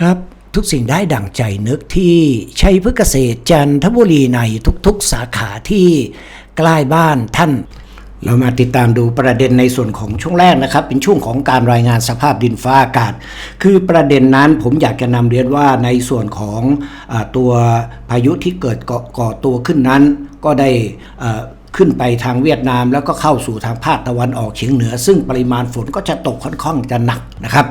ครับ ทุกสิ่งได้ดั่งใจนึกที่ชัยพฤกษเกษตรจันทบุรีในทุกๆสาขาที่ใกล้บ้านท่าน เรามาติดตามดูประเด็นในส่วนของช่วงแรกนะครับ เป็นช่วงของการรายงานสภาพดินฟ้าอากาศ คือประเด็นนั้นผมอยากจะนำเรียนว่าในส่วนของอตัวพายุที่เกิดก่อก่อตัวขึ้นนั้น ก็ได้อ่อ ขึ้นไปทางเวียดนาม แล้วก็เข้าสู่ทางภาคตะวันออกเฉียงเหนือ ซึ่งปริมาณฝนก็จะตกค่อนข้างจะหนักนะครับ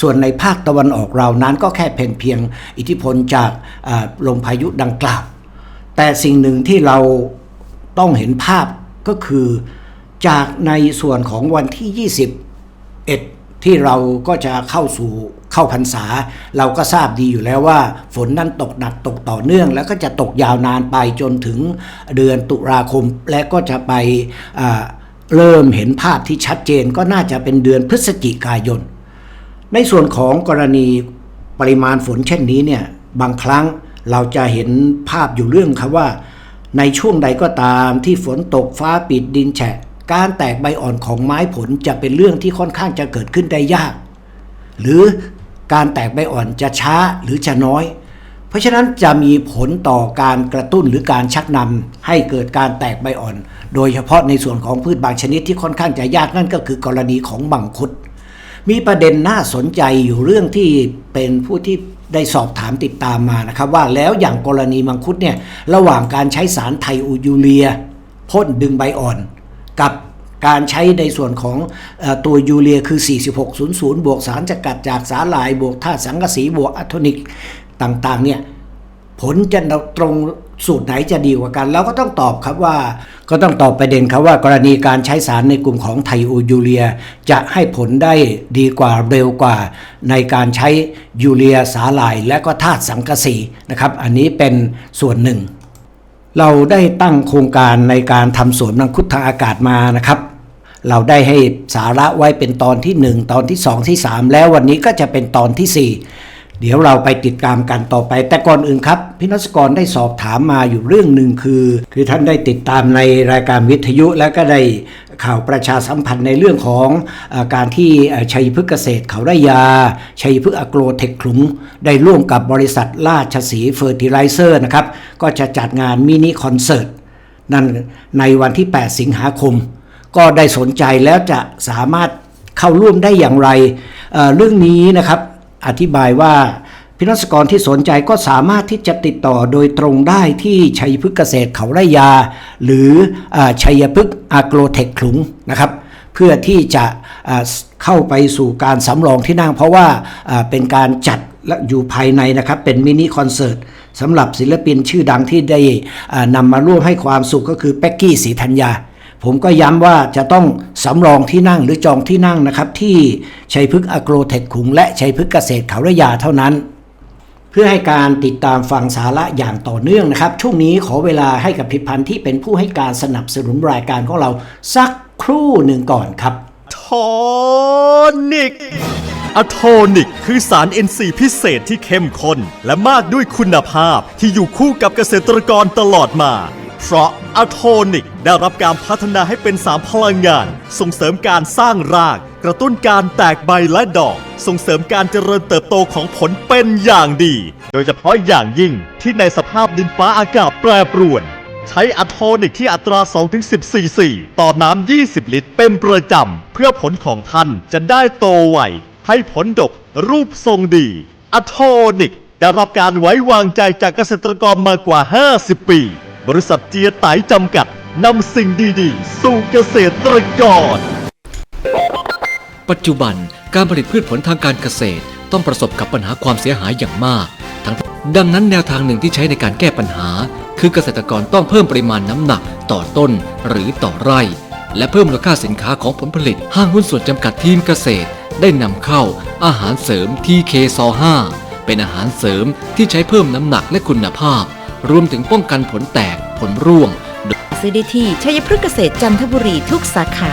ส่วนในภาคตะวันออกเรานั้นก็แค่เป็นเพียงอิทธิพลจากลมพายุดังกล่าว แต่สิ่งหนึ่งที่เราต้องเห็นภาพก็คือจากในส่วนของวันที่ 21 ที่เราก็จะเข้าสู่ เข้าพรรษา เราก็ทราบดีอยู่แล้วว่า ฝนนั้นตกหนักตกต่อเนื่อง แล้วก็จะตกยาวนานไปจนถึงเดือนตุลาคม และก็จะไปเริ่มเห็นภาพที่ชัดเจนก็น่าจะเป็นเดือนพฤศจิกายน ในส่วนของกรณีปริมาณฝนเช่นนี้เนี่ยบางครั้งเราจะเห็นภาพอยู่เรื่องครับว่า ในช่วงใดก็ตามที่ฝนตกฟ้าปิดดินแฉะ การแตกใบอ่อนของไม้ผลจะเป็นเรื่องที่ค่อนข้างจะเกิดขึ้นได้ยาก หรือ การแตกใบอ่อนจะช้าหรือจะน้อย เพราะฉะนั้นจะมีผลต่อการกระตุ้นหรือการชักนำให้เกิดการแตกใบอ่อน โดยเฉพาะในส่วนของพืชบางชนิดที่ค่อนข้างจะยากนั่นก็คือกรณีของบังคุดมีประเด็นน่าสนใจอยู่เรื่องที่เป็นผู้ที่ได้สอบถามติดตามมานะครับ ว่าแล้วอย่างกรณีมังคุดเนี่ยระหว่างการใช้สารไทอูยูเรียพ่นดึงใบอ่อน กับ การใช้ในส่วนของอตัวยูเรียคือ 4600 บวกสารสกัดจากสาหร่าย บวกธาตุสังกะสีบวกอะโทนิกต่างๆเนี่ยผลจะตรงสูตรไหนจะดีกว่ากันเราก็ต้องตอบครับว่า ก็ต้องตอบประเด็นครับว่ากรณีการใช้สารในกลุ่มของไทโอยูเรีย จะให้ผลได้ดีกว่าเร็วกว่า ในการใช้ยูเรียสาหร่ายและก็ธาตุสังกะสีนะครับอันนี้เป็นส่วนหนึ่ง เราได้ตั้งโครงการในการทำสวนมังคุดทางอากาศมานะครับ เราได้ให้สาระไว้เป็นตอนที่ 1 ตอนที่ 2 ที่ 3 แล้ววันนี้ก็จะเป็นตอนทีสี่4 เดี๋ยวเราไปติดตามกันต่อไป แต่ก่อนอื่นครับพี่นัสกรได้สอบถามมาอยู่เรื่องหนึ่งคือ คือท่านได้ติดตามในรายการวิทยุแล้วก็ได้ข่าวประชาสัมพันธ์ในเรื่องของอการที่ชัยพฤกษเกษตรเขาได้ยา ชัยพฤกษ์อโกรเทคขลุง ได้ร่วมกับบริษัทราชสีเฟอร์ติไลเซอร์นะครับ ก็จะจัดงานมินิคอนเสิร์ตนั่นในวันที่ 8 สิงหาคม ก็ได้สนใจแล้วจะสามารถเข้าร่วมได้อย่างไรเเรื่องนี้นะครับอธิบายว่าพินักกรที่สนใจก็สามารถที่จะติดต่อโดยตรงได้ที่ชัยพฤกษเกษตรเขาไร่ยา หรืออชัยพฤกษ์อาโกรเทคขลุงนะครับ เพื่อที่จะเข้าไปสู่การสำรองที่นั่ง เพราะว่าเป็นการจัดและอยู่ภายในนะครับ เป็นมินิคอนเสิร์ตสำหรับศิลปินชื่อดังที่ได้นำมาร่วมให้ความสุขก็คือเป็กกี้ศรีธัญญา ผมก็ย้ำว่าจะต้องสำรองที่นั่งหรือจองที่นั่งนะครับ ที่ชัยพฤกษ์อโกรเทคขุง และชัยพฤกษ์เกษตรเขาระยาเท่านั้น เพื่อให้การติดตามฟังสาระอย่างต่อเนื่องนะครับ ช่วงนี้ขอเวลาให้กับผลิตภัณฑ์ที่เป็นผู้ให้การสนับสนุนรายการของเราสักครู่หนึ่งก่อนครับโทนิกอะโทนิกคือสาร NC พิเศษที่เข้มข้นและมากด้วยคุณภาพที่อยู่คู่กับเกษตรกรตลอดมา เพราะอะโทนิกได้รับการพัฒนาให้เป็นสารพลังงาน ส่งเสริมการสร้างราก กระตุ้นการแตกใบและดอก ส่งเสริมการเจริญเติบโตของผลเป็นอย่างดี โดยเฉพาะอย่างยิ่งที่ในสภาพดินฟ้าอากาศแปรปรวน ใช้อะโทนิกที่อัตรา 2-10ซีซีต่อน้ำ 20 ลิตร เป็นประจำ เพื่อผลของท่านจะได้โตไวให้ผลดกรูปทรงดีอะโทนิกได้รับการไว้วางใจจากเกษตรกรมากว่า 50 ปี บริษัทเจียไตจำกัดนำสิ่งดีๆ สู่เกษตรกร ปัจจุบันการผลิตพืชผลทางการเกษตร ต้องประสบกับปัญหาความเสียหายอย่างมาก ทั้งดังนั้นแนวทางหนึ่งที่ใช้ในการแก้ปัญหา คือเกษตรกรต้องเพิ่มปริมาณน้ำหนักต่อต้นหรือต่อไร่ และเพิ่มมูลค่าสินค้าของผลผลิต ห้างหุ้นส่วนจำกัดทีมเกษตร ได้นำเข้า อาหารเสริม TK ซ5เป็นอาหารเสริมที่ใช้เพิ่มน้ำหนักและคุณภาพ รวมถึงป้องกันผลแตกผลร่วง ซื้อได้ที่ชัยพฤกษ์เกษตรจันทบุรีทุกสาขา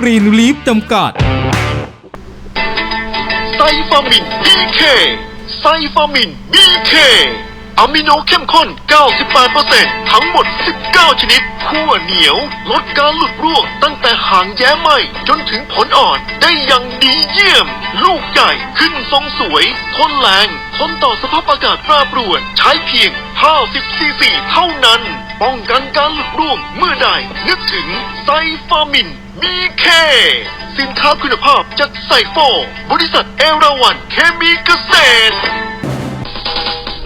กรีนลีฟจำกัด ไซฟามิน BK ไซฟามิน BK อะมิโนเข้มข้น 98%ทั้งหมด 19 ชนิดขั้วเหนียว ลดการหลุดร่วงตั้งแต่หางแย้ไหมจนถึงผลอ่อนได้อย่างดีเยี่ยม ลูกใหญ่ขึ้นทรงสวย ทนแรง ทนต่อสภาพอากาศแปรปรวน ใช้เพียง 50ซีซีเท่านั้น ป้องกันการหลุดร่วงเมื่อใด นึกถึงไซฟามิน BK สินค้าคุณภาพจากไซโฟบริษัทเอราวันเคมีเกษตร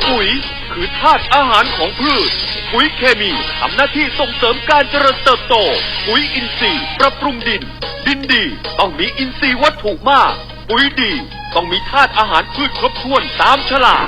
ปุ๋ยคือธาตุอาหารของพืช ปุ๋ยเคมีทำหน้าที่ส่งเสริมการเจริญเติบโต ปุ๋ยอินทรีย์ปรับปรุงดิน ดินดีต้องมีอินทรีย์วัตถุมาก ปุ๋ยดีต้องมีธาตุอาหารพืชครบถ้วนตามฉลาก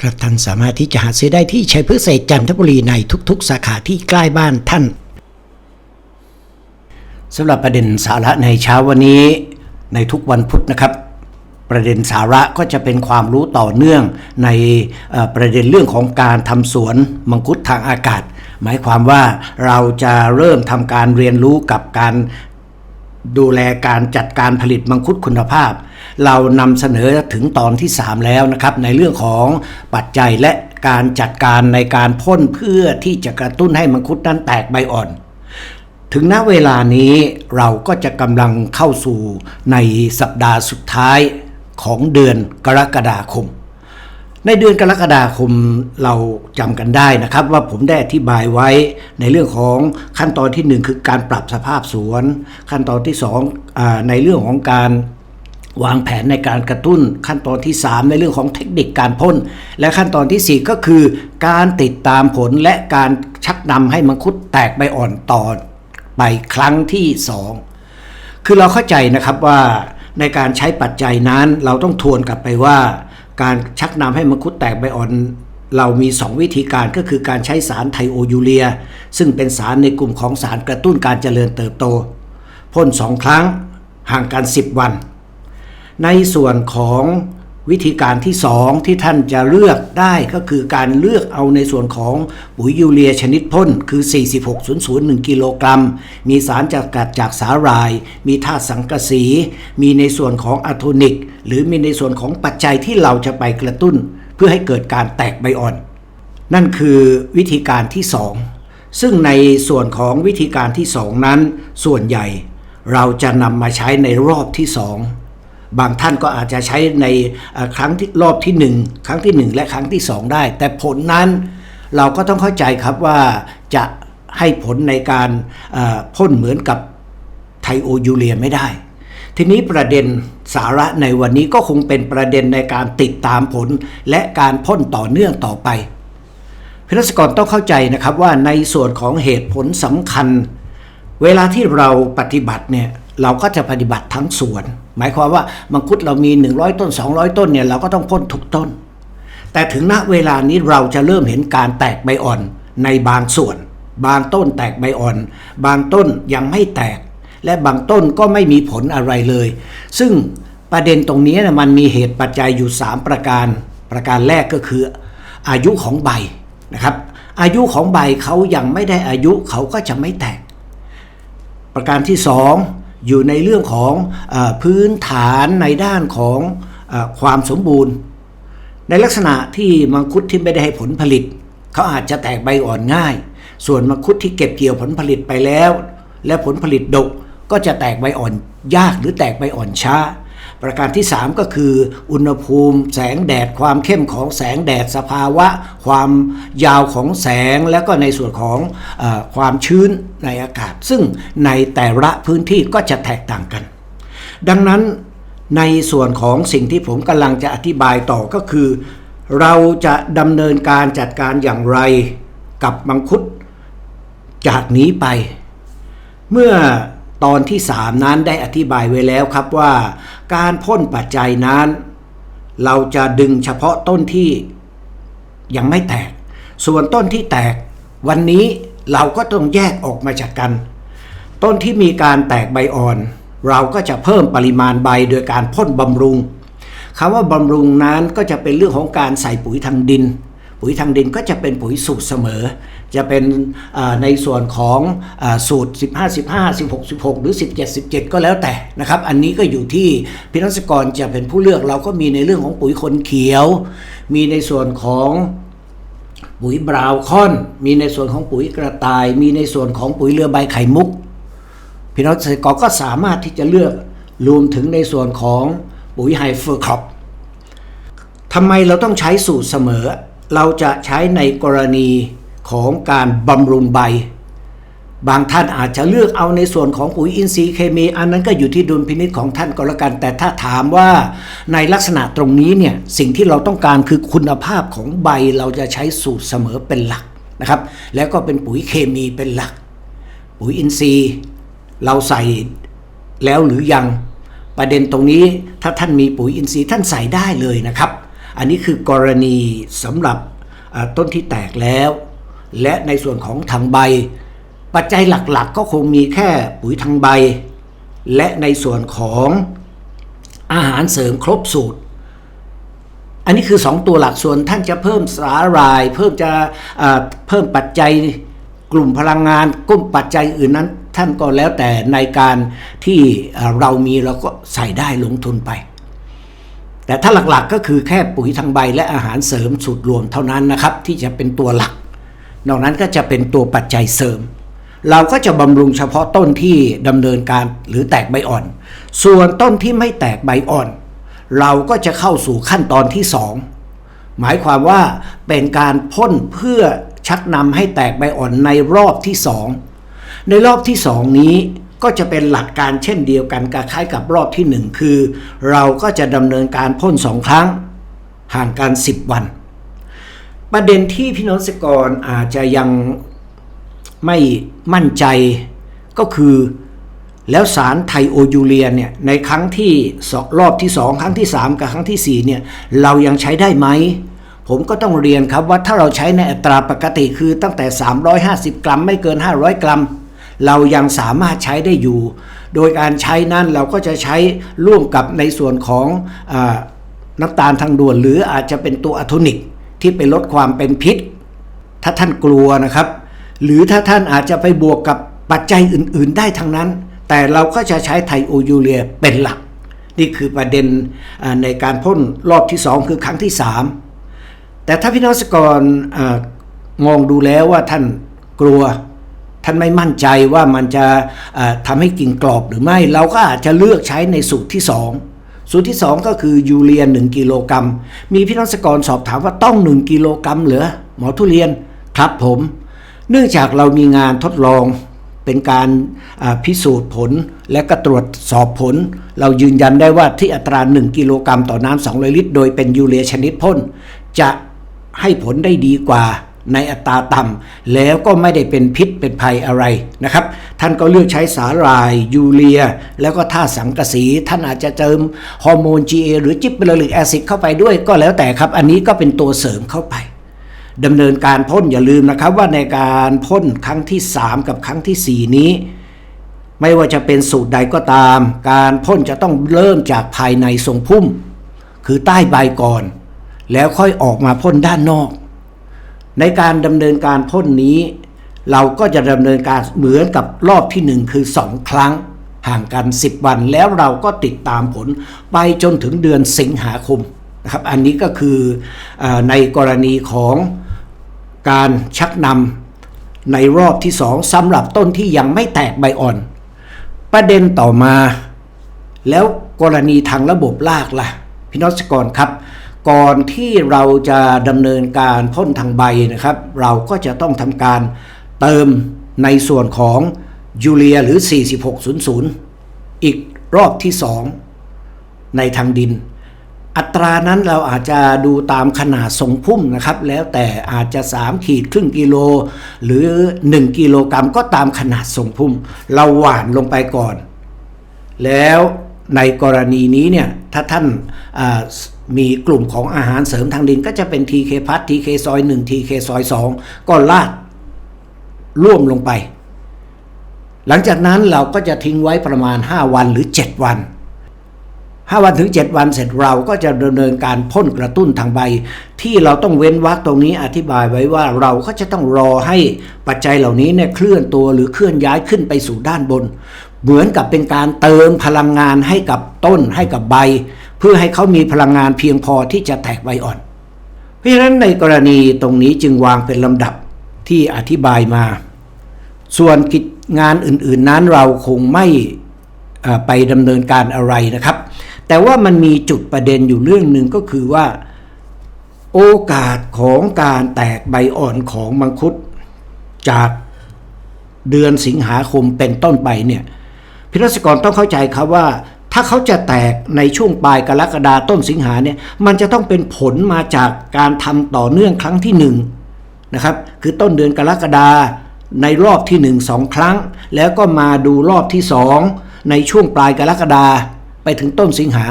ครับท่านสามารถที่จะหาซื้อได้ที่ชัยพฤกษ์จันทบุรีในทุกๆ สาขาที่ใกล้บ้านท่านสำหรับประเด็นสาระในเช้าวันนี้ในทุกวันพุธนะครับ ประเด็นสาระก็จะเป็นความรู้ต่อเนื่องในประเด็นเรื่องของการทำสวนมังคุดทางอากาศ หมายความว่าเราจะเริ่มทำการเรียนรู้กับการดูแลการจัดการผลิตมังคุดคุณภาพ เรานำเสนอถึงตอนที่ 3 แล้วนะครับในเรื่องของปัจจัยและการจัดการในการพ่นเพื่อที่จะกระตุ้นให้มังคุดนั้นแตกใบอ่อนถึงณเวลานี้เราก็จะกำลังเข้าสู่ในสัปดาห์สุดท้ายของเดือนกรกฎาคม ในเดือนกรกฎาคมเราจำกันได้นะครับว่าผมได้อธิบายไว้ในเรื่องของขั้นตอนที่หนึ่งคือการปรับสภาพสวน ขั้นตอนที่สองในเรื่องของการ วางแผนในการกระตุ้นขั้นตอนที่ 3 ในเรื่องของเทคนิคการพ่น และขั้นตอนทีสี่4 ก็คือ การติดตามผลและการชักนำให้มังคุดแตกใบอ่อนต่อไปครั้งที่สองคือเราเข้าใจนะครับว่าในการใช้ปัจจัยนั้นเราต้องทวนกลับไปว่า การชักนำให้มังคุดแตกใบอ่อน เรามี 2 วิธีการก็คือการใช้สารไทโอยูเรีย ซึ่งเป็นสารในกลุ่มของสารกระตุ้นการเจริญเติบโตพ่น2 ครั้งห่างกัน 10 วัน ในส่วนของวิธีการที่ 2 ที่ท่านจะเลือกได้ก็คือการเลือกเอาในส่วนของปุ๋ยยูเรียชนิดพ่นคือ 4600กิโลกรัม มีสารจากกัดจากสาหร่าย มีธาตุสังกะสี มีในส่วนของอะโทนิก หรือมีในส่วนของปัจจัยที่เราจะไปกระตุ้น เพื่อให้เกิดการแตกใบอ่อน นั่นคือวิธีการที่ 2 ซึ่งในส่วนของวิธีการที่ 2 นั้น ส่วนใหญ่ เราจะนำมาใช้ในรอบที่ 2 บางท่านก็อาจจะใช้ในครั้งที่รอบที่ 1 ครั้งที่ 1 และครั้งที่ 2 ได้ แต่ผลนั้นเราก็ต้องเข้าใจครับว่าจะให้ผลในการพ่นเหมือนกับไทโอยูเรียไม่ได้ ทีนี้ประเด็นสาระในวันนี้ก็คงเป็นประเด็นในการติดตามผลและการพ่นต่อเนื่องต่อไปพิรัศกรต้องเข้าใจนะครับว่าในส่วนของเหตุผลสำคัญ เวลาที่เราปฏิบัติเนี่ยเราก็จะปฏิบัติทั้งส่วน หมายความว่ามังคุดเรามี 100 ต้น 200 ต้นเนี่ยเราก็ต้องพ่นทุกต้น แต่ถึงณเวลานี้เราจะเริ่มเห็นการแตกใบอ่อนในบางส่วน บางต้นแตกใบอ่อน บางต้นยังไม่แตก และบางต้นก็ไม่มีผลอะไรเลย ซึ่งประเด็นตรงนี้นะมันมีเหตุปัจจัยอยู่ 3 ประการ ประการแรกก็คืออายุของใบนะครับ อายุของใบเขายังไม่ได้อายุเขาก็จะไม่แตก ประการที่2อ อยู่ในเรื่องของอพื้นฐานในด้านของอความสมบูรณ์ ในลักษณะที่มังคุดที่ไม่ได้ให้ผลผลิต เขาอาจจะแตกใบอ่อนง่าย ส่วนมังคุดที่เก็บเกี่ยวผลผลิตไปแล้ว และผลผลิตดกก็จะแตกใบอ่อนยากหรือแตกใบอ่อนช้า ประการที่ 3 ก็คือ อุณหภูมิแสงแดดความเข้มของแสงแดดสภาวะ ความยาวของแสงแล้วก็ในส่วนของอความชื้นในอากาศ ซึ่งในแต่ละพื้นที่ก็จะแตกต่างกัน ดังนั้นในส่วนของสิ่งที่ผมกำลังจะอธิบายต่อก็คือ เราจะดำเนินการจัดการอย่างไรกับมังคุดจากนี้ไป เมื่อ ตอนที่ 3 นั้นได้อธิบายไว้แล้วครับว่า การพ่นปัจจัยนั้น เราจะดึงเฉพาะต้นที่ยังไม่แตก ส่วนต้นที่แตกวันนี้เราก็ต้องแยกออกมาจากกัน ต้นที่มีการแตกใบอ่อน เราก็จะเพิ่มปริมาณใบโดยการพ่นบำรุงคำว่าบำรุงนั้นก็จะเป็นเรื่องของการใส่ปุ๋ยทางดิน ปุ๋ยทางดินก็จะเป็นปุ๋ยสูตรเสมอ จะเป็นในส่วนของอสูตร 15 15 16 16 หรือ 17 17 ก็แล้วแต่นะครับ อันนี้ก็อยู่ที่พินักกรจะเป็นผู้เลือกเราก็มีในเรื่องของปุ๋ยคนเขียว มีในส่วนของปุ๋ยบราวน์คอน มีในส่วนของปุ๋ยกระต่าย มีในส่วนของปุ๋ยเรือใบไข่มุกพี่น้องเกษตรกรก็สามารถที่จะเลือกรวมถึงในส่วนของปุ๋ยไฮเฟอร์ครอปทำไมเราต้องใช้สูตรเสมอ เราจะใช้ในกรณี ของการบำรุงใบ บางท่านอาจจะเลือกเอาในส่วนของปุ๋ยอินทรีย์เคมี อันนั้นก็อยู่ที่ดุลพินิจของท่านก็แล้วกัน แต่ถ้าถามว่าในลักษณะตรงนี้เนี่ยสิ่งที่เราต้องการคือคุณภาพของใบเราจะใช้สูตรเสมอเป็นหลักนะครับ แล้วก็เป็นปุ๋ยเคมีเป็นหลัก ปุ๋ยอินทรีย์ เราใส่แล้วหรือยังประเด็นตรงนี้ถ้าท่านมีปุ๋ยอินทรีย์ท่านใส่ได้เลยนะครับ อันนี้คือกรณีสำหรับต้นที่แตกแล้ว และในส่วนของทางใบ ปัจจัยหลักๆ ก็คงมีแค่ปุ๋ยทางใบ และในส่วนของอาหารเสริมครบสูตร อันนี้คือ 2 ตัวหลักส่วนท่านจะเพิ่มสาหร่าย เพิ่มจะเอ่อเพิ่มปัจจัยกลุ่มพลังงานกลุ่มปัจจัยอื่นนั้น ท่านก็แล้วแต่ในการที่เอ่อเรามีเราก็ใส่ได้ลงทุนไป แต่ถ้าหลักๆก็คือแค่ปุ๋ยทางใบและอาหารเสริมสูตรรวมเท่านั้นนะครับ ที่จะเป็นตัวหลัก นอกนั้นก็จะเป็นตัวปัจจัยเสริม เราก็จะบำรุงเฉพาะต้นที่ดำเนินการหรือแตกใบอ่อน ส่วนต้นที่ไม่แตกใบอ่อน เราก็จะเข้าสู่ขั้นตอนที่สองหมายความว่าเป็นการพ่นเพื่อชักนำให้แตกใบอ่อนในรอบที่สองในรอบที่สองนี้ก็จะเป็นหลักการเช่นเดียวกันกับคล้ายกับรอบที่หนึ่งคือ เราก็จะดำเนินการพ่นสองครั้ง ห่างกัน 10 วัน ประเด็นที่พี่น้องเกษตรกรอาจจะยังไม่มั่นใจก็คือแล้วสารไทโอยูเรียเนี่ยในครั้งที่สองรอบที่ 2 ครั้งที่ 3 กับครั้งทีสี่ 4 เนี่ยเรายังใช้ได้ไหม ผมก็ต้องเรียนครับว่าถ้าเราใช้ในอัตราปกติคือตั้งแต่ 350 กรัมไม่เกิน 500 กรัม เรายังสามารถใช้ได้อยู่ โดยการใช้นั้นเราก็จะใช้ร่วมกับในส่วนของอน้ำตาลทางด่วน หรืออาจจะเป็นตัวอะโทนิก ที่ไปลดความเป็นพิษ ถ้าท่านกลัวนะครับ หรือถ้าท่านอาจจะไปบวกกับปัจจัยอื่น ๆ ได้ทั้งนั้น แต่เราก็จะใช้ไทโอยูเรียเป็นหลัก นี่คือประเด็นในการพ่นรอบที่ 2 คือครั้งที่ 3 แต่ถ้าพี่น้องเกรมองดูแล้วว่าท่านกลัวท่านไม่มั่นใจว่ามันจะทำให้กิ่งกรอบหรือไม่ เราก็อาจจะเลือกใช้ในสูตรที่2 สูตรที่ 2 ก็คือยูเรีย1กิโลกรัม มีพี่น้องเกรสอบถามว่าต้อง 1 กิโลกรัมเหรอหมอทุเรียนครับผม เนื่องจากเรามีงานทดลองเป็นการพิสูจน์ผลและก็ตรวจสอบผล เรายืนยันได้ว่าที่อัตรา 1 กิโลกรัมต่อน้ำ200 ลิตร โดยเป็นยูเรียชนิดพ่นจะให้ผลได้ดีกว่า ในอัตราต่ำแล้วก็ไม่ได้เป็นพิษเป็นภัยอะไรนะครับ ท่านก็เลือกใช้สาหร่าย ยูเรีย แล้วก็ท่าสังกะสี ท่านอาจจะเติมฮอร์โมน GA หรือจิบเบลลิกแอซิดเข้าไปด้วยก็แล้วแต่ครับ อันนี้ก็เป็นตัวเสริมเข้าไปดำเนินการพ่นอย่าลืมนะครับว่าในการพ่นครั้งที่ 3 กับครั้งทีสี่4 นี้ ไม่ว่าจะเป็นสูตรใดก็ตาม การพ่นจะต้องเริ่มจากภายในทรงพุ่ม คือใต้ใบก่อน แล้วค่อยออกมาพ่นด้านนอก ในการดำเนินการพ่นนี้ เราก็จะดำเนินการเหมือนกับรอบที่1คือ 2 ครั้ง ห่างกัน 10 วันแล้วเราก็ติดตามผลไปจนถึงเดือนสิงหาคมนะครับอันนี้ก็คืออในกรณีของการชักนำในรอบที่ 2สำหรับต้นที่ยังไม่แตกใบอ่อน ประเด็นต่อมา แล้วกรณีทางระบบรากล่ะ พี่นองเกษตรกรครับ ก่อนที่เราจะดำเนินการพ่นทางใบนะครับ เราก็จะต้องทำการเติมในส่วนของยูเรียหรือ 4600 อีกรอบที่ 2 ในทางดิน อัตรานั้นเราอาจจะดูตามขนาดทรงพุ่มนะครับ แล้วแต่อาจจะ 3 ขีดครึ่งกิโล หรือ 1 กิโลกรัมก็ตามขนาดทรงพุ่ม เราหว่านลงไปก่อน แล้วในกรณีนี้เนี่ยถ้าท่านา มีกลุ่มของอาหารเสริมทางดินก็จะเป็น TK พัท TK ซอย1 TK ซอย 2 ก็ลาดร่วมลงไป หลังจากนั้นเราก็จะทิ้งไว้ประมาณ 5 วันหรือ 7 วัน 5 วันถึง 7 วันเสร็จเราก็จะดำเนินการพ่นกระตุ้นทางใบ ที่เราต้องเว้นวรรคตรงนี้อธิบายไว้ว่าเราก็จะต้องรอให้ปัจจัยเหล่านี้เนี่ยเคลื่อนตัวหรือเคลื่อนย้ายขึ้นไปสู่ด้านบน เหมือนกับเป็นการเติมพลังงานให้กับต้นให้กับใบ พื่อให้เขามีพลังงานเพียงพอที่จะแตกใบอ่อน เพราะฉะนั้นในกรณีตรงนี้จึงวางเป็นลำดับที่อธิบายมา ส่วนกิจงานอื่นๆนั้นเราคงไม่ไปดำเนินการอะไรนะครับ แต่ว่ามันมีจุดประเด็นอยู่เรื่องหนึ่งก็คือว่า โอกาสของการแตกใบอ่อนของมังคุดจากเดือนสิงหาคมเป็นต้นไปเนี่ยพิรัศกรต้องเข้าใจครับว่า ถ้าเขาจะแตกในช่วงปลายกรกฎาต้นสิงหาเนี่ยมันจะต้องเป็นผลมาจากการทำต่อเนื่องครั้งที่หนึ่งนะครับคือต้นเดือนกรกฎาในรอบที่ 1 2 ครั้ง แล้วก็มาดูรอบที่ 2 ในช่วงปลายกรกฎาไปถึงต้นสิงหา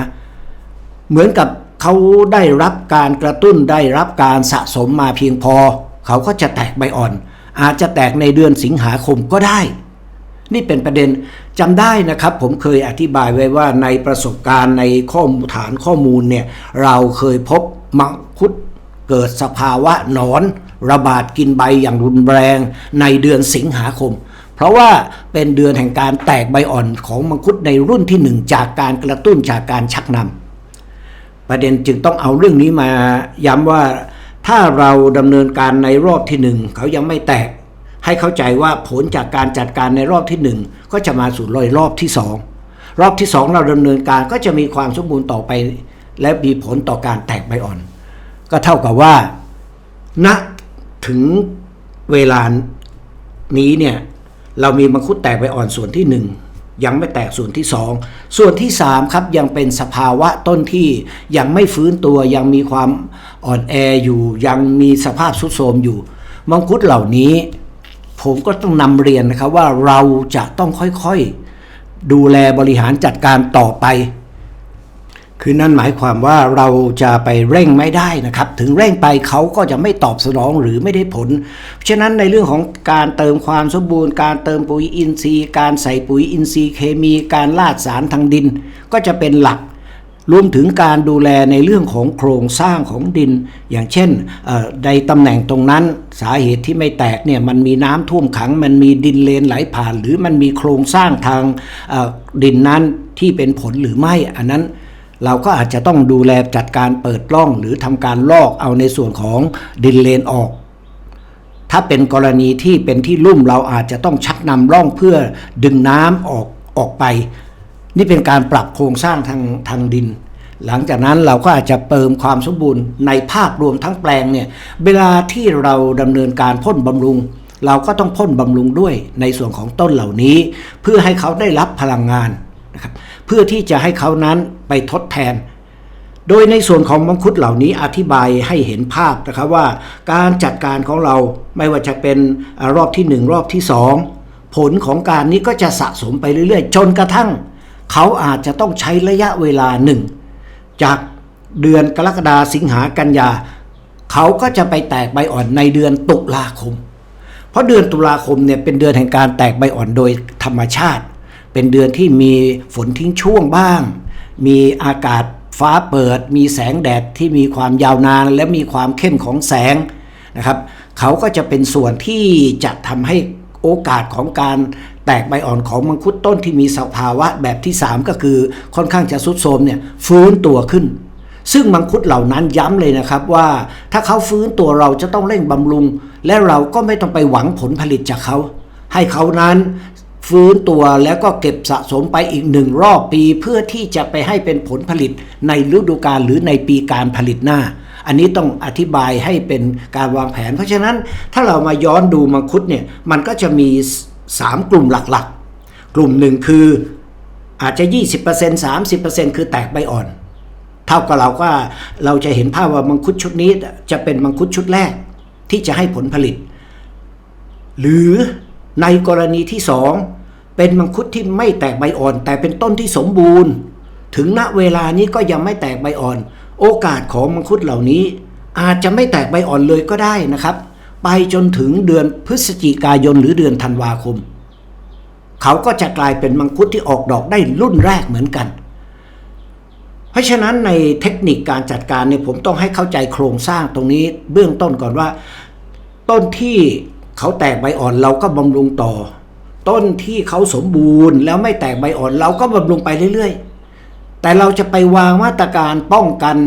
เหมือนกับเขาได้รับการกระตุ้นได้รับการสะสมมาเพียงพอ เขาก็จะแตกใบอ่อน อาจจะแตกในเดือนสิงหาคมก็ได้ นี่เป็นประเด็นจำได้นะครับ ผมเคยอธิบายไว้ว่าในประสบการณ์ในข้อมูลฐานข้อมูลเนี่ยเราเคยพบมังคุดเกิดสภาวะหนอน ระบาดกินใบอย่างรุนแรงในเดือนสิงหาคม เพราะว่าเป็นเดือนแห่งการแตกใบอ่อนของมังคุดในรุ่นที่หนึ่งจากการกระตุ้นจากการชักนำประเด็นจึงต้องเอาเรื่องนี้มาย้ำว่าถ้าเราดำเนินการในรอบที่หนึ่งเขายังไม่แตก ให้เข้าใจว่าผลจากการจัดการในรอบที่หนึ่งก็จะมาสู่รอยรอบที่สองรอบที่สองเราดำเนินการก็จะมีความสมบูรณ์ต่อไป และมีผลต่อการแตกใบอ่อน ก็เท่ากับว่าณถึงเวลานี้เนี่ยเรามีมังคุดแตกใบอ่อนส่วนที่หนึ่งยังไม่แตกส่วนที่สองส่วนที่สามครับยังเป็นสภาวะต้นที่ยังไม่ฟื้นตัวยังมีความอ่อนแออยู่ ยังมีสภาพทรุดโทรมอยู่ มังคุดเหล่านี้ ผมก็ต้องนำเรียนนะครับว่าเราจะต้องค่อยๆ ดูแลบริหารจัดการต่อไป คือนั่นหมายความว่าเราจะไปเร่งไม่ได้นะครับ ถึงเร่งไปเขาก็จะไม่ตอบสนองหรือไม่ได้ผล ฉะนั้นในเรื่องของการเติมความสมบูรณ์ การเติมปุ๋ยอินทรีย์ การใส่ปุ๋ยอินทรีย์เคมี การลาดสารทางดิน ก็จะเป็นหลัก รวมถึงการดูแลในเรื่องของโครงสร้างของดิน อย่างเช่นในตำแหน่งตรงนั้นสาเหตุที่ไม่แตกเนี่ยมันมีน้ำท่วมขัง มันมีดินเลนไหลผ่าน หรือมันมีโครงสร้างทางดินนั้นที่เป็นผลหรือไม่ อันนั้นเราก็อาจจะต้องดูแลจัดการเปิดร่อง หรือทำการลอกเอาในส่วนของดินเลนออก ถ้าเป็นกรณีที่เป็นที่ลุ่มเราอาจจะต้องชักนำร่องเพื่อดึงน้ำออกออกไป นี่เป็นการปรับโครงสร้างทางทางดิน หลังจากนั้นเราก็อาจจะเติมความสมบูรณ์ในภาพรวมทั้งแปลงเนี่ยเวลาที่เราดำเนินการพ่นบำรุง เราก็ต้องพ่นบำรุงด้วยในส่วนของต้นเหล่านี้ เพื่อให้เขาได้รับพลังงานนะครับเพื่อที่จะให้เขานั้นไปทดแทน โดยในส่วนของมังคุดเหล่านี้อธิบายให้เห็นภาพนะครับว่าการจัดการของเราไม่ว่าจะเป็นรอบที่ 1 รอบที่ 2 ผลของการนี้ก็จะสะสมไปเรื่อยๆ จนกระทั่ง เขาอาจจะต้องใช้ระยะเวลาหนึ่ง จากเดือนกรกฎาสิงหากันยา เขาก็จะไปแตกใบอ่อนในเดือนตุลาคม เพราะเดือนตุลาคมเนี่ยเป็นเดือนแห่งการแตกใบอ่อนโดยธรรมชาติ เป็นเดือนที่มีฝนทิ้งช่วงบ้าง มีอากาศฟ้าเปิด มีแสงแดดที่มีความยาวนานและมีความเข้มของแสงนะครับ เขาก็จะเป็นส่วนที่จะทำให้ โอกาสของการแตกใบอ่อนของมังคุดต้นที่มีสภาวะแบบที่ 3 ก็คือค่อนข้างจะสุดโทมเนี่ยฟื้นตัวขึ้น ซึ่งมังคุดเหล่านั้นย้ำเลยนะครับว่าถ้าเขาฟื้นตัวเราจะต้องเร่งบำรุง และเราก็ไม่ต้องไปหวังผลผลิตจากเขา ให้เขานั้นฟื้นตัวแล้วก็เก็บสะสมไปอีกหนึ่งรอบปี เพื่อที่จะไปให้เป็นผลผลิตในฤดูกาลหรือในปีการผลิตหน้า อันนี้ต้องอธิบายให้เป็นการวางแผน เพราะฉะนั้นถ้าเรามาย้อนดูมังคุดเนี่ยมันก็จะมี 3 กลุ่มหลักๆ กลุ่มหนึ่งคืออาจจะ 20% 30%คือแตกใบอ่อน เท่ากับเราก็เราจะเห็นภาพว่ามังคุดชุดนี้จะเป็นมังคุดชุดแรกที่จะให้ผลผลิต หรือในกรณีที่สองเป็นมังคุดที่ไม่แตกใบอ่อน แต่เป็นต้นที่สมบูรณ์ ถึงณเวลานี้ก็ยังไม่แตกใบอ่อน โอกาสของมังคุดเหล่านี้ อาจจะไม่แตกใบอ่อนเลยก็ได้นะครับ ไปจนถึงเดือนพฤศจิกายนหรือเดือนธันวาคม เขาก็จะกลายเป็นมังคุดที่ออกดอกได้รุ่นแรกเหมือนกัน เพราะฉะนั้นในเทคนิคการจัดการเนี่ยผมต้องให้เข้าใจโครงสร้างตรงนี้เบื้องต้นก่อนว่า ต้นที่เขาแตกใบอ่อนเราก็บำรุงต่อ ต้นที่เขาสมบูรณ์แล้วไม่แตกใบอ่อนเราก็บำรุงไปเรื่อยๆ แต่เราจะไปวางมาตรการป้องกัน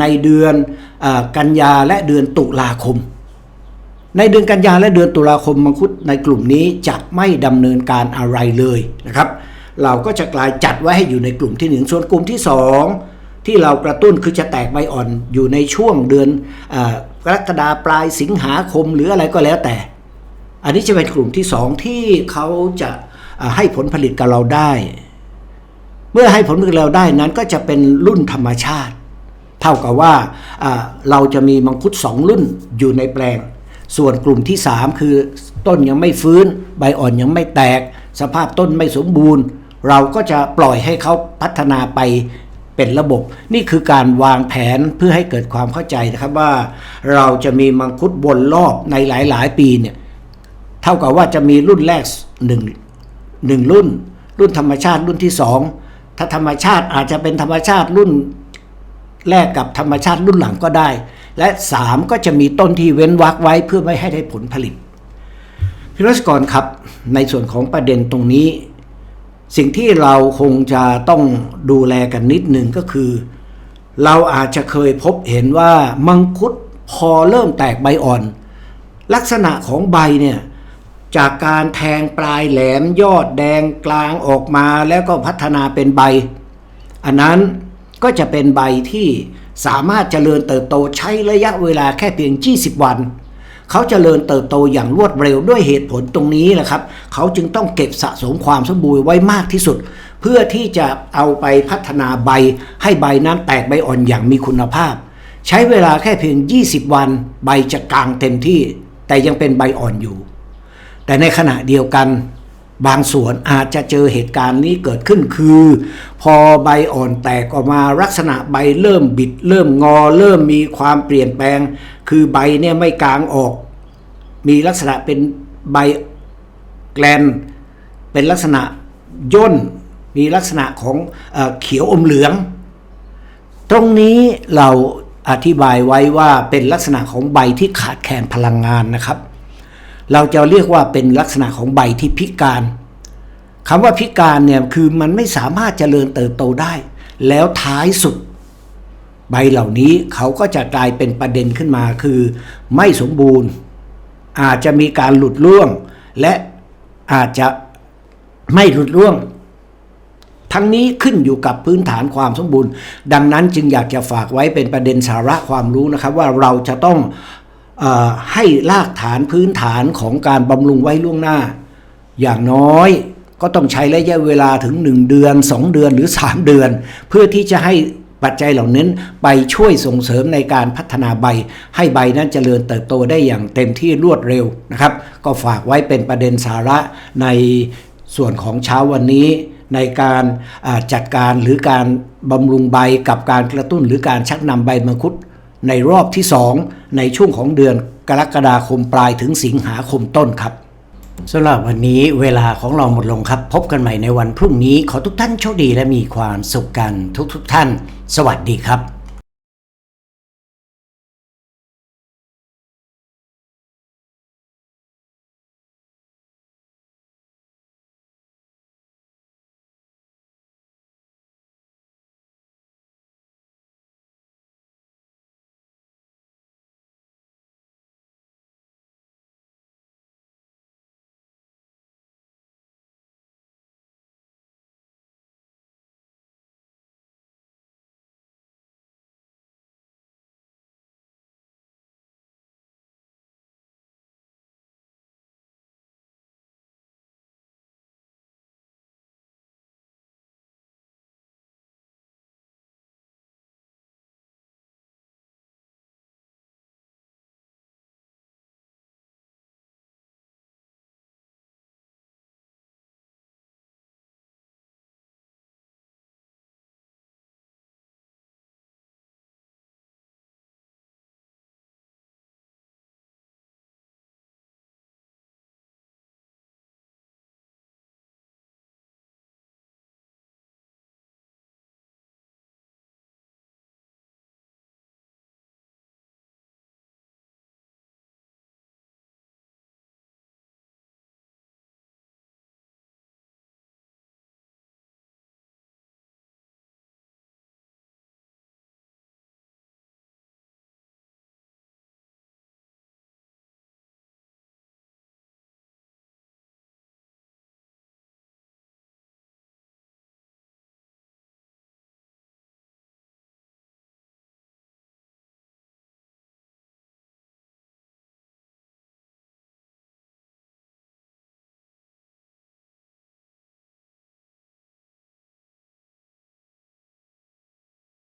ในเดือนอกันยาและเดือนตุลาคม ในเดือนกันยาและเดือนตุลาคมมังคุดในกลุ่มนี้จะไม่ดำเนินการอะไรเลยนะครับ เราก็จะกลายจัดไว้ให้อยู่ในกลุ่มที่หนึ่งส่วนกลุ่มที่สองที่เรากระตุ้นคือจะแตกใบอ่อนอยู่ในช่วงเดือนอกรกฎาปลายสิงหาคมหรืออะไรก็แล้วแต่ อันนี้จะเป็นกลุ่มที่สองที่เขาจะให้ผลผลิตกับเราได้ เมื่อให้ผลผลิตเราได้นั้นก็จะเป็นรุ่นธรรมชาติ เท่ากับว่าเราจะมีมังคุดสองรุ่นอยู่ในแปลง ส่วนกลุ่มที่ 3 คือต้นยังไม่ฟื้น ใบอ่อนยังไม่แตก สภาพต้นไม่สมบูรณ์ เราก็จะปล่อยให้เขาพัฒนาไปเป็นระบบ นี่คือการวางแผนเพื่อให้เกิดความเข้าใจนะครับว่า เราจะมีมังคุดวนรอบในหลายๆ ปีเนี่ยเท่ากับว่าจะมีรุ่นแรกหนึ่งหนึ่งรุ่น รุ่นธรรมชาติรุ่นที่สอง ถ้าธรรมชาติอาจจะเป็นธรรมชาติรุ่นแลกกับธรรมชาติรุ่นหลังก็ได้ และ 3 ก็จะมีต้นที่เว้นวรรคไว้เพื่อไม่ให้ได้ผลผลิตพิรัชกรครับ ในส่วนของประเด็นตรงนี้ สิ่งที่เราคงจะต้องดูแลกันนิดหนึ่งก็คือ เราอาจจะเคยพบเห็นว่ามังคุดพอเริ่มแตกใบอ่อน ลักษณะของใบเนี่ย จากการแทงปลายแหลมยอดแดงกลางออกมาแล้วก็พัฒนาเป็นใบ อันนั้นก็จะเป็นใบที่สามารถเจริญเติบโตใช้ระยะเวลาแค่เพียง 20 วัน เขาเจริญเติบโตอย่างรวดเร็วด้วยเหตุผลตรงนี้แหละครับ เขาจึงต้องเก็บสะสมความสมบูรณ์ไว้มากที่สุด เพื่อที่จะเอาไปพัฒนาใบ ให้ใบนั้นแตกใบอ่อนอย่างมีคุณภาพ ใช้เวลาแค่เพียง 20 วัน ใบจะกลางเต็มที่ แต่ยังเป็นใบอ่อนอยู่ แต่ในขณะเดียวกันบางส่วนอาจจะเจอเหตุการณ์นี้เกิดขึ้นคือ พอใบอ่อนแตกออกมาลักษณะใบเริ่มบิด เริ่มงอ เริ่มมีความเปลี่ยนแปลง คือใบเนี่ยไม่กลางออก มีลักษณะเป็นใบแกลน เป็นลักษณะย่น มีลักษณะของเอเขียวอมเหลือง ตรงนี้เราอธิบายไว้ว่าเป็นลักษณะของใบที่ขาดแคลนพลังงานนะครับ เราจะเรียกว่าเป็นลักษณะของใบที่พิการคำว่าพิการเนี่ยคือมันไม่สามารถเจริญเติบโตได้ แล้วท้ายสุด ใบเหล่านี้เขาก็จะกลายเป็นประเด็นขึ้นมาคือ ไม่สมบูรณ์ อาจจะมีการหลุดร่วง และอาจจะไม่หลุดร่วง ทั้งนี้ขึ้นอยู่กับพื้นฐานความสมบูรณ์ ดังนั้นจึงอยากจะฝากไว้เป็นประเด็นสาระความรู้นะครับ ว่าเราจะต้อง ให้รากฐานพื้นฐานของการบำรุงไว้ล่วงหน้า อย่างน้อยก็ต้องใช้ระยะเวลาถึง 1 เดือน 2 เดือนหรือ 3 เดือน เพื่อที่จะให้ปัจจัยเหล่านั้นไปช่วยส่งเสริมในการพัฒนาใบ ให้ใบนั้นเจริญเติบโตได้อย่างเต็มที่รวดเร็วนะครับ ก็ฝากไว้เป็นประเด็นสาระในส่วนของเช้าวันนี้ในการจัดการหรือการบำรุงใบกับการกระตุ้นหรือการชักนำใบมังคุด ในรอบที่ 2 ในช่วงของเดือนกรกฎาคมปลายถึงสิงหาคมต้นครับสำหรับวันนี้เวลาของเราหมดลงครับ พบกันใหม่ในวันพรุ่งนี้ขอทุกท่านโชคดีและมีความสุขกันทุกๆทท่าน สวัสดีครับ